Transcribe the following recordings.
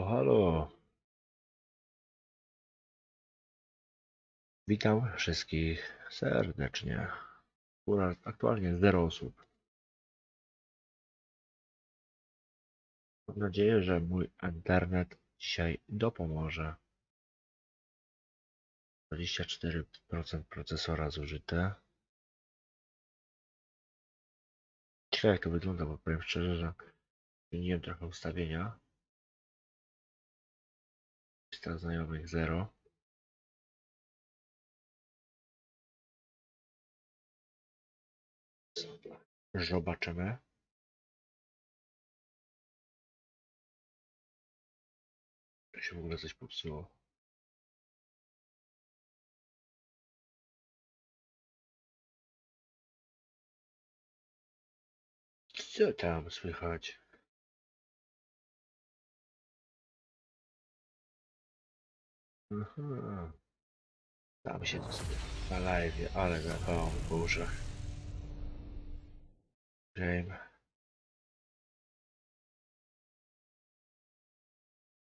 Halo. Witam wszystkich serdecznie. Akurat aktualnie zero osób. Mam nadzieję, że mój internet dzisiaj dopomoże. 24% procesora zużyte. Ciekawe jak to wygląda, bo powiem szczerze, że zmieniłem trochę ustawienia. Lista znajomych 0. Zobaczymy. Czy się w ogóle coś popsuło? Co tam słychać? Aha. Tam się to na live, ale o Boże. Game.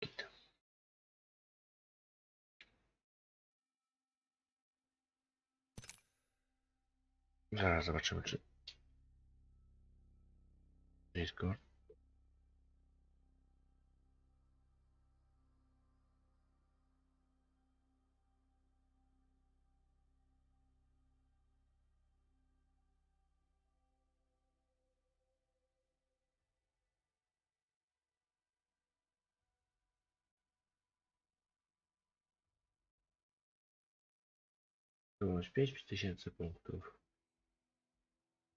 Git. Zaraz zobaczymy, czy Discord. Wyłącz 5000 punktów.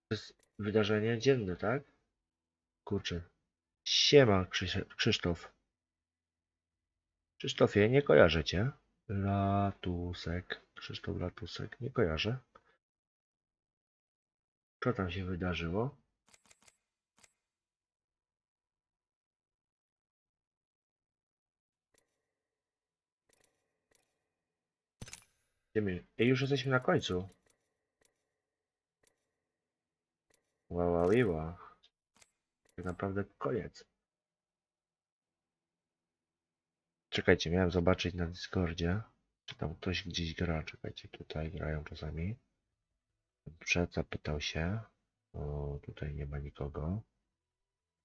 To jest wydarzenie dzienne, tak? Kurczę. Siema, Krzysztof. Krzysztofie, nie kojarzę cię. Latusek. Krzysztof Latusek. Nie kojarzę. Co tam się wydarzyło? Idziemy. Ej, już jesteśmy na końcu. Wow, wow, wow. Tak naprawdę koniec. Czekajcie, miałem zobaczyć na Discordzie, czy tam ktoś gdzieś gra. Czekajcie, tutaj grają czasami. Przed zapytał się. O, tutaj nie ma nikogo.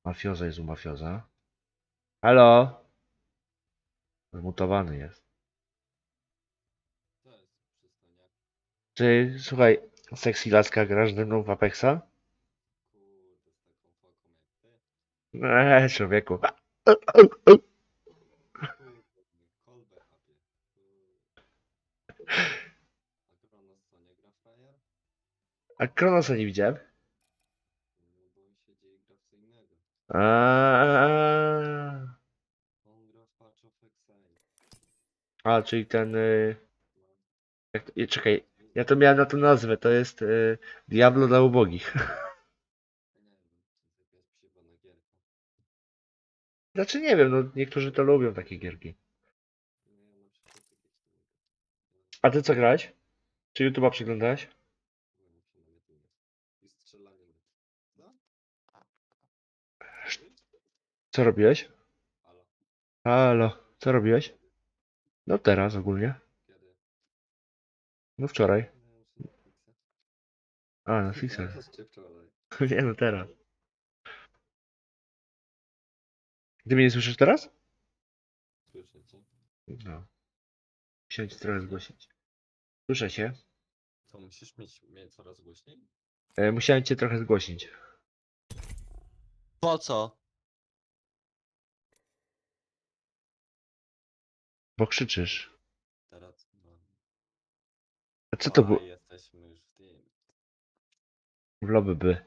Mafioza jest u mafioza. Halo? Zmutowany jest. To jest przystojniak. Ty, słuchaj, sexy laska grasz ze mną w Apexa? Eee, człowieku. A Kronosa nie widziałem. Aaaa. A, czyli ten. Y... Czekaj, ja to miałem na tą nazwę. To jest y... Diablo dla ubogich. To. Znaczy nie wiem, no niektórzy to lubią takie gierki. A ty co grałeś? Czy YouTube'a przeglądałeś? Co robiłeś? Halo, co robiłeś? No teraz ogólnie. No wczoraj. No. A, na Fixa. Nie no teraz. Ty mnie nie słyszysz teraz? Słyszę cię. No. Musiałem cię trochę zgłosić. Słyszę się. To musisz mieć mnie coraz głośniej? E, musiałem cię trochę zgłosić. Po co? Bo krzyczysz. A co to było? Jesteśmy już w tym. W lobby by.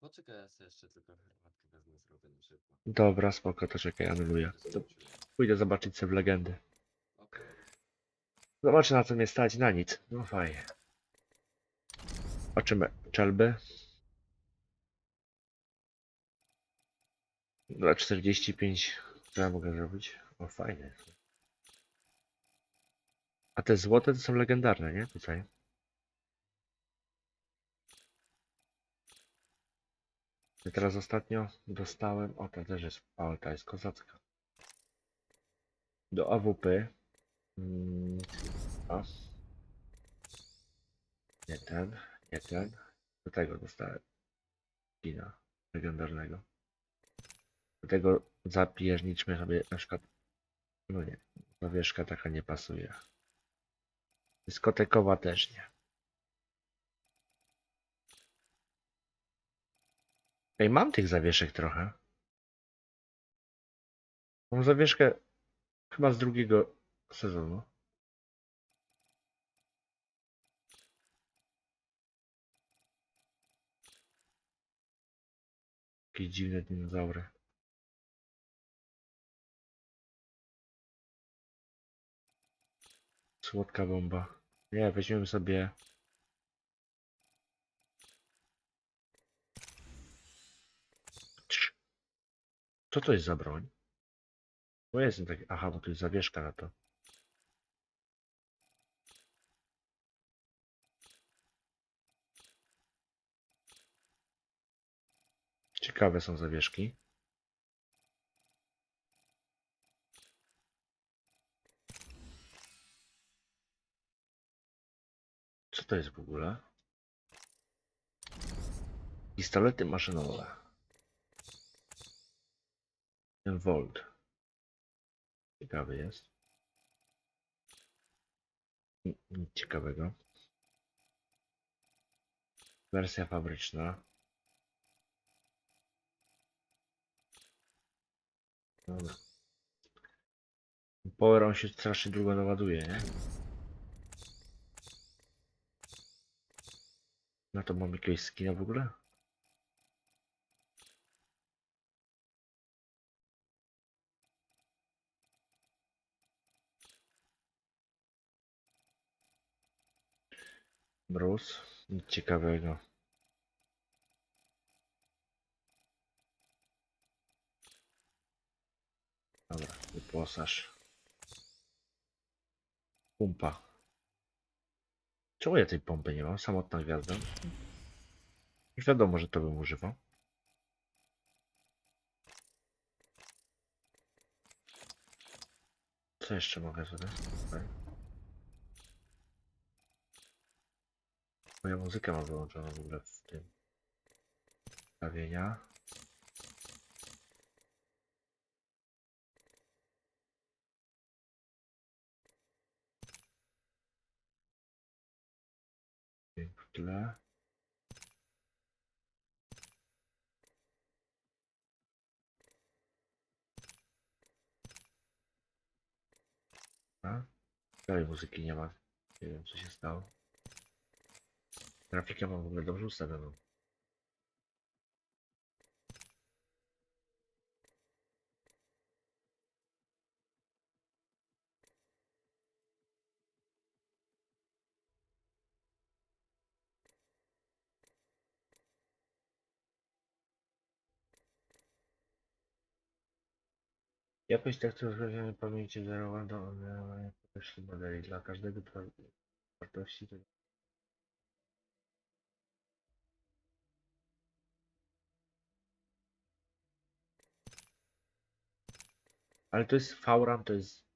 Poczekaj, ja sobie jeszcze tylko herbatkę wezmę, zrobię szybko. Dobra, spoko, to czekaj, anuluję. To pójdę zobaczyć sobie w legendy. Okej. Zobaczę na co mnie stać, na nic. No fajnie. Zobaczymy. Czelby. Dla 45. Co ja mogę zrobić? O, fajnie. A te złote to są legendarne, nie? Tutaj. Ja teraz ostatnio dostałem. O, ta też jest. O, ta jest kozacka. Do AWP. Mm. Nie ten, nie ten. Do tego dostałem. Kina legendarnego. Do tego zapierniczmy sobie na przykład. No nie, zawieszka taka nie pasuje. Dyskotekowa też nie. Ej, mam tych zawieszek trochę. Mam zawieszkę chyba z drugiego sezonu. Jakieś dziwne dinozaury. Słodka bomba. Nie, weźmiemy sobie. Co to jest za broń? Bo ja jestem taki. Aha, bo tu jest zawieszka na to. Ciekawe są zawieszki. To jest w ogóle? Pistolety maszynowe. Ten Volt. Ciekawy jest. Ni- Nic ciekawego. Wersja fabryczna. Dobra. Power on się strasznie długo naładuje, nie? Na to mam jakiegoś skina w ogóle? Bruce? Nic ciekawego. Dobra, wyposaż. Pumpa. Czemu ja tej pompy nie mam? Samotna gwiazda. Już wiadomo, że to bym używał. Co jeszcze mogę sobie? Tutaj. Moja muzyka ma wyłączoną w ogóle w tym. Ustawienia. Tle. Dalej muzyki nie ma. Nie wiem co się stało. Grafikę mam w ogóle dobrze ustawioną. Jakość tekstu rozwiązania pamięci zerowa do odbierania wartości modeli. Dla każdego wartości to Ale to jest VRAM, to jest...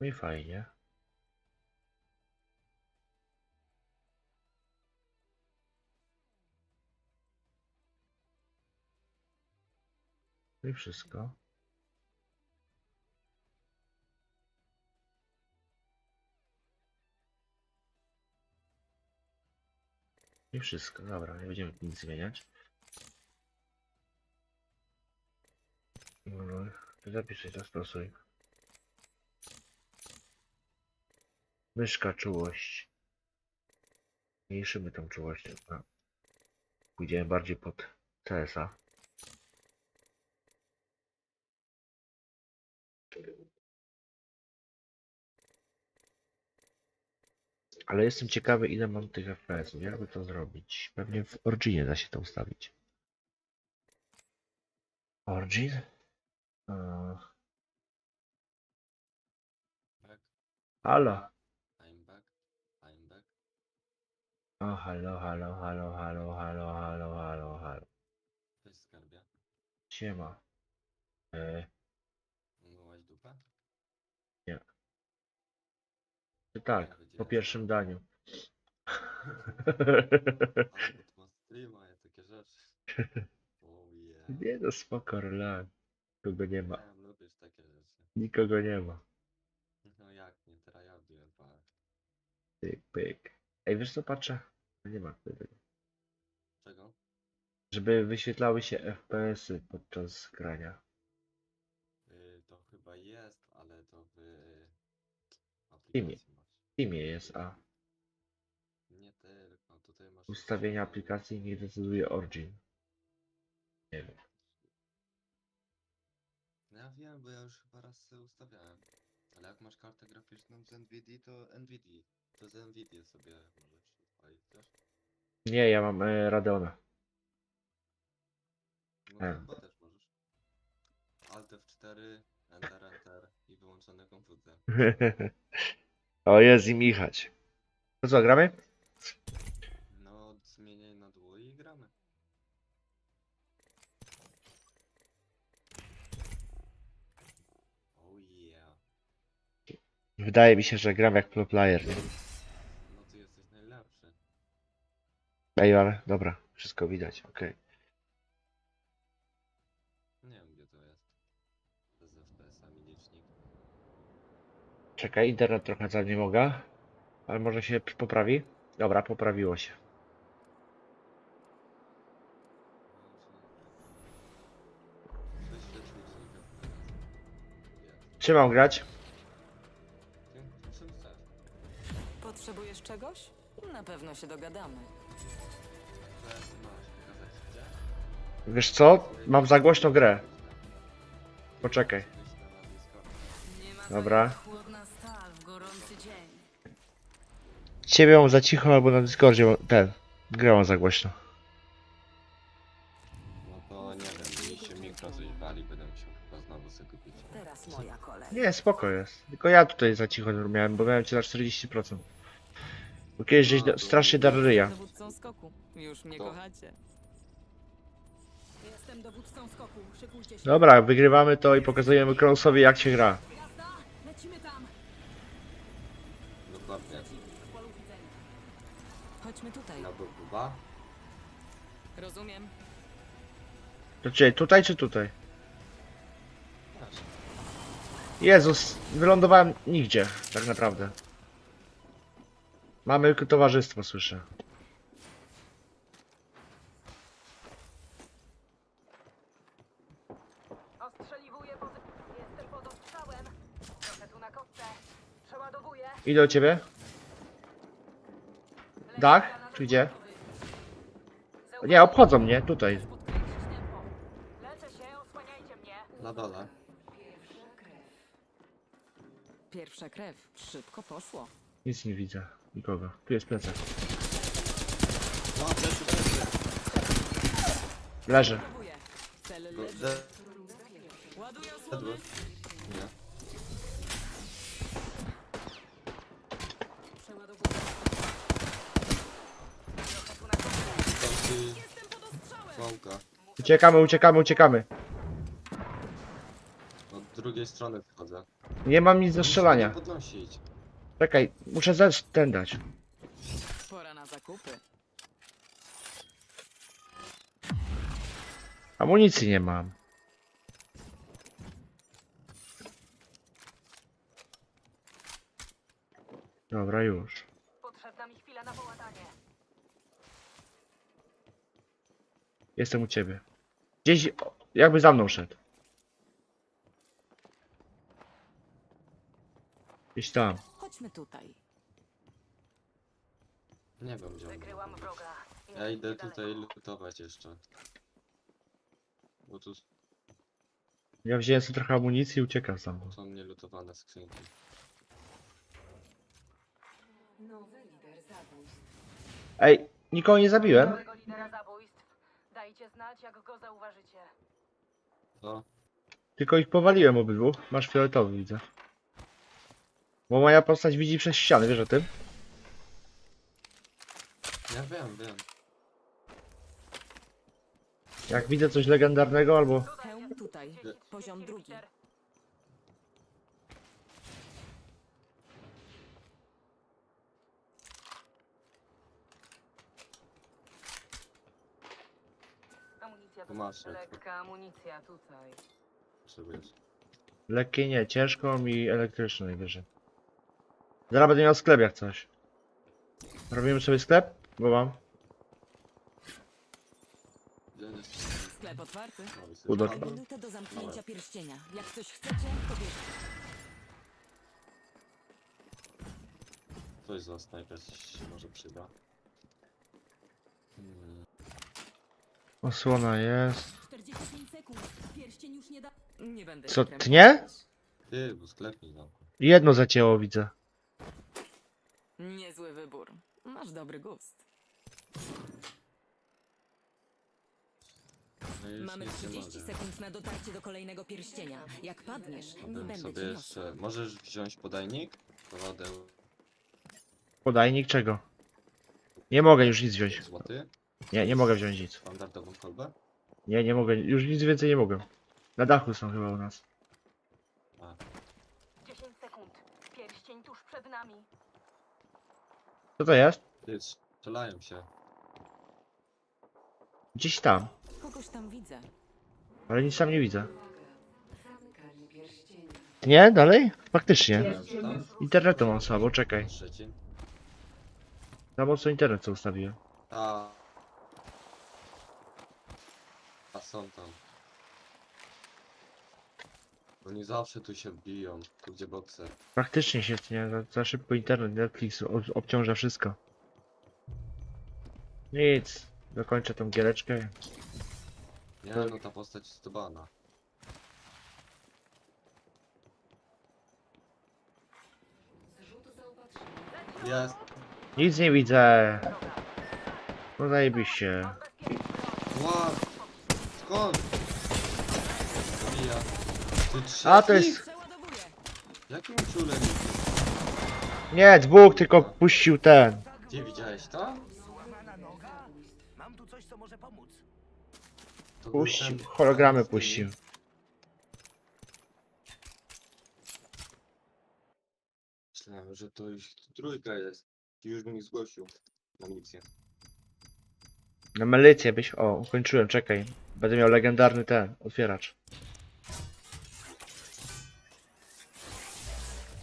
No i fajnie. No i wszystko. I wszystko, dobra, nie będziemy nic zmieniać. Dobra, zapiszę, zastosuj. Myszka czułość. Mniejszymy tą czułość. A. Pójdziemy bardziej pod CS-a. Ale jestem ciekawy ile mam tych FPS-ów. Jakby to zrobić? Pewnie w Originie da się to ustawić. Origin? Halo. O, halo, halo, halo, halo, halo, halo, halo, halo. Cześć skarbia. Siema. Eee, Umyłaś dupę? czy tak, po powiedziałem. pierwszym daniu. Ale ma streama i takie rzeczy. Oh yeah. Nie no, spoko, relax. Nikogo nie ma. Wiem, lubisz takie rzeczy. Nikogo nie ma. No jak nie, teraz ja wbiłem parę. Pyk, pyk. Ej, wiesz co, patrzę? Nie ma tego. Czego? Żeby wyświetlały się FPS-y podczas grania. Y, to chyba jest, ale to w Teamie. aplikacji masz. W jest, a Nie tylko, tutaj masz... ustawienia jeszcze- aplikacji nie decyduje Origin. Nie wiem. No ja wiem, bo ja już chyba raz sobie ustawiałem. Ale jak masz kartę graficzną z NVIDIA, to NVIDIA. To z NVIDIA sobie możesz też. Nie, ja mam e, Radeona. No to E. chyba też możesz. Alt F4, Enter, Enter i wyłączony komputer. o, jest i Michać. To co, gramy? No, zmieniaj na dół i gramy. Oh yeah. Wydaje mi się, że gram jak pro player. nie? Ej, ale dobra, wszystko widać, okej. Nie wiem gdzie to jest. Bez FPS-a licznik. Czekaj, internet trochę za nie mogę. Ale może się poprawi? Dobra, poprawiło się. Czy mam grać? Potrzebujesz czegoś? Na pewno się dogadamy. Wiesz co? Mam za głośno grę. Poczekaj. Dobra. Ciebie mam za cicho albo na Discordzie ten. Grę mam za głośno. No to nie wiem, mi się mikro coś wali, będę musiał chyba znowu sobie kupić. Teraz moja kolej. Nie, spoko jest. Tylko ja tutaj za cicho miałem, bo miałem cię na 40%. Bo kiedyś żeś da- strasznie dar ryja. Dowódcą skoku. Już mnie To- kochacie. Jestem dowódcą skoku. Szykujcie się. Dobra, wygrywamy to i pokazujemy Kronosowi jak się gra. Jazda! Lecimy tam! Dokładnie. W polu widzenia. Chodźmy tutaj. Na? Rozumiem. To czy tutaj czy tutaj? Jezus, wylądowałem nigdzie, tak naprawdę. Mamy tylko towarzystwo, słyszę. Ostrzeliwuję pozycję. Jestem pod ostrzałem. Trochę tu na kostce. Przeładowuję. Idę do ciebie. Dach? Czy gdzie? Nie, obchodzą mnie, tutaj. Leczę się, osłaniajcie mnie. Na dole. Pierwsza krew. Szybko poszło. Nic nie widzę, nikogo. Tu jest plecak. No, plecy, plecy. Leży. Próbuję. Cel Go- leży. Ładuję osłonę. Nie. Przeładowuję. Trochę tu na kostce. Tam ci Jestem pod pałka. Uciekamy, uciekamy, uciekamy. Od drugiej strony wchodzę. Nie mam nic do strzelania. podnosić. Czekaj, muszę zes ten dać. Pora na zakupy. Amunicji nie mam. Dobra, już. Potrzebna mi chwila na połatanie. Jestem u ciebie. Gdzieś, jakby za mną szedł. Gdzieś tam. Chodźmy tutaj. Nie wiem gdzie on Wykryłam był. wroga. Ja idę tutaj lutować jeszcze. Bo tu Ja wziąłem sobie trochę amunicji i uciekam sam. są nielutowane skrzynki. Ej, nikogo nie zabiłem? Nowego lidera zabójstw. Dajcie znać, jak go zauważycie. To? Tylko ich powaliłem obydwu. Masz fioletowy, widzę. Bo moja postać widzi przez ściany, wiesz o tym? Ja wiem, wiem. Jak widzę coś legendarnego albo... Hełm tutaj. Poziom drugi. Amunicja Tu masz Lekka amunicja tutaj. Potrzebujesz. Lekkie nie, ciężką i elektryczną najwyżej. Zaraz będę miał sklep jak coś. Robimy sobie sklep? Bo mam. Gdzie? Sklep otwarty. Jest Udo- Minutę do zamknięcia Dobra. pierścienia. Jak coś chcecie, to bierzcie. Coś za snajper się może przyda. Osłona jest. 45 sekund. Pierścień już nie da... Nie będę Co, się tnie? krępować. Ty, bo sklep mi zamknął. Jedno zacięło, widzę. Niezły wybór. Masz dobry gust. No i już Mamy nic nie 30 mogę. sekund na dotarcie do kolejnego pierścienia. Jak padniesz, nie Bym będę sobie cię jeszcze... niosła. Możesz wziąć podajnik? Wodę Podajnik czego? Nie mogę już nic wziąć. złoty? Nie, nie mogę wziąć nic. Standardową kolbę? Nie, nie mogę. Już nic więcej nie mogę. Na dachu są chyba u nas. 10 sekund. Pierścień tuż przed nami. Co to jest? Ty, strzelają się. Gdzieś tam. Kogoś tam widzę. Ale nic tam nie widzę. Nie? Dalej? Faktycznie. Tam? Internetu mam słabo, czekaj. Za mocno internet co ustawiłem. A. A są tam. Oni zawsze tu się biją, tu gdzie bokser. Faktycznie się nie, za, za szybko internet, Netflix ob, obciąża wszystko. Nic. Dokończę tą giereczkę. Nie no, ta postać jest dobana. Jest. Nic nie widzę. No zajebiście. Ła! Skąd? Zabija. Ty trzeci? A to jest... Jakim? Nie, dwóch tylko puścił ten. Gdzie widziałeś to? Złamana noga? Mam tu coś, co może pomóc. to był Puścił, ten- hologramy puścił. Myślałem, że to już trójka jest. Ci już mi zgłosił. Na misję. Na melicję byś... O, ukończyłem, czekaj. Będę miał legendarny ten, otwieracz.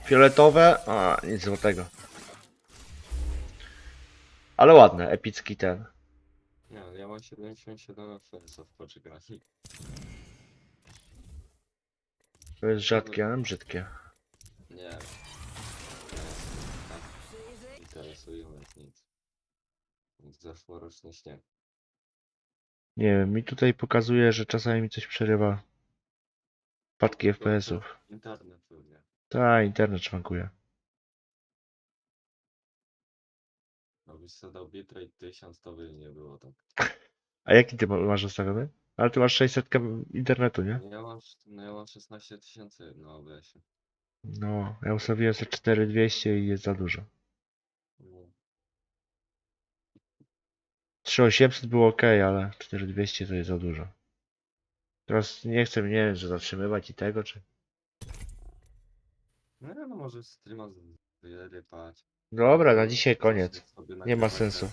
Fioletowe? A, nic złotego. Ale ładne, epicki ten. Nie, no, ja mam 77 FPS-ów w poczekaniu. To jest rzadkie, ale brzydkie. Nie. Tak. Nic. Nic Zeszłoroczny śnieg. Nie wiem, mi tutaj pokazuje, że czasami mi coś przerywa. Spadki FPS-ów. Internet pewnie. Ta, internet szwankuje. Jakbyś sobie dał bitrate 1000, to by nie było tak. A jaki ty ma- masz ustawiony? Ale ty masz 600 internetu, nie? No ja mam, no ja mam 16 tysięcy na OBS-ie. No, ja ustawiłem sobie 4200 i jest za dużo. No. 3800 było ok, ale 4200 to jest za dużo. Teraz nie chcę mnie, że zatrzymywać i tego, czy... No, no może streama wyrypać. Dobra, na dzisiaj koniec. Nie ma sensu.